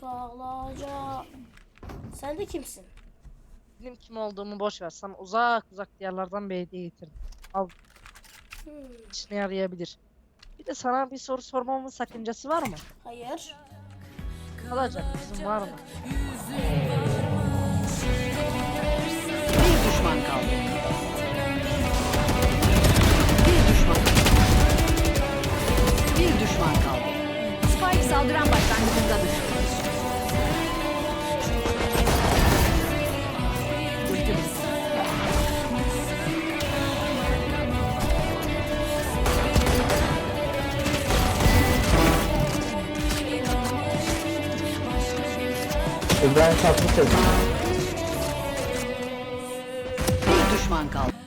kalaca. Sen de kimsin? Benim kim olduğumu boş ver. Sana uzak uzak diyarlardan bir hediye getirdim. Al Hmm, işine yarayabilir. Bir de sana bir soru sormamın sakıncası var mı? hayır. Kalacak kızım var mı? Bir Saldıran başlangıcındadır. Ultimiz. Ben tatlı çocuk. Bir düşman kaldı.